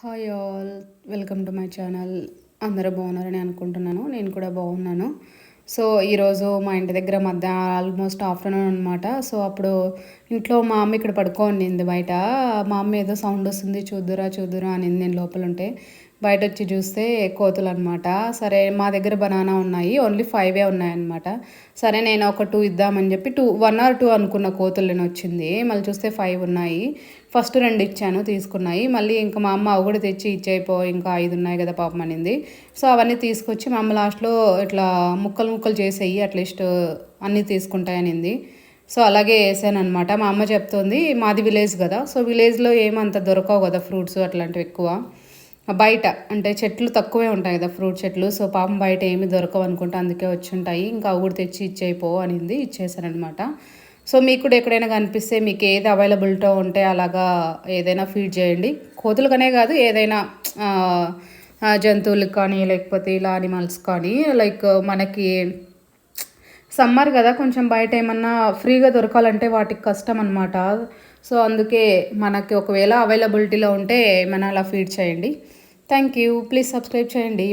Hi all welcome to my channel అందరూ బాగున్నారని అనుకుంటున్నాను. నేను కూడా బాగున్నాను. సో ఈరోజు మా ఇంటి దగ్గర మధ్య ఆల్మోస్ట్ ఆఫ్టర్నూన్ అనమాట సో అప్పుడు ఇంట్లో మా అమ్మ ఇక్కడ పడుకోనింది బయట. మా అమ్మ ఏదో సౌండ్ వస్తుంది చూద్దురా చూద్దురా అనింది నేను లోపల ఉంటే. బయట వచ్చి చూస్తే కోతులు అనమాట సరే మా దగ్గర బనానా ఉన్నాయి. ఓన్లీ ఫైవే ఉన్నాయన్నమాట సరే నేను ఒక టూ ఇద్దామని చెప్పి టూ వన్ ఆర్ టూ అనుకున్న కోతులు నేను వచ్చింది. మళ్ళీ చూస్తే ఫైవ్ ఉన్నాయి. ఫస్ట్ రెండు ఇచ్చాను తీసుకున్నాయి. మళ్ళీ ఇంకా మా అమ్మ అవి కూడా తెచ్చి ఇచ్చేయిపో ఇంకా ఐదు ఉన్నాయి కదా పాపం అనింది. సో అవన్నీ తీసుకొచ్చి మా అమ్మ లాస్ట్లో ఇట్లా ముక్కలు ముక్కలు చేసేయి అట్లీస్ట్ అన్నీ తీసుకుంటాయనింది సో అలాగే వేసాను అనమాట మా అమ్మ చెప్తుంది మాది విలేజ్ కదా సో విలేజ్లో ఏమంత దొరకవు కదా ఫ్రూట్స్ అట్లాంటివి ఎక్కువ. బయట అంటే చెట్లు తక్కువే ఉంటాయి కదా ఫ్రూట్ చెట్లు సో పాపం బయట ఏమి దొరకవు అనుకుంటా అందుకే వచ్చి ఉంటాయి. ఇంకా అవి కూడా తెచ్చి ఇచ్చేయిపో అనింది ఇచ్చేసానమాట సో మీకు కూడా ఎక్కడైనా కనిపిస్తే మీకు ఏది అవైలబిలిటీ ఉంటే అలాగా ఏదైనా ఫీడ్ చేయండి. కోతులకనే కాదు ఏదైనా జంతువులకు కానీ లేకపోతే ఇలా అనిమల్స్ కానీ లైక్ మనకి సమ్మర్ కదా కొంచెం బయట ఏమన్నా ఫ్రీగా దొరకాలంటే వాటికి కష్టం అనమాట సో అందుకే మనకి ఒకవేళ అవైలబిలిటీలో ఉంటే ఏమైనా అలా ఫీడ్ చేయండి. థ్యాంక్ యూ ప్లీజ్ సబ్స్క్రైబ్ చేయండి.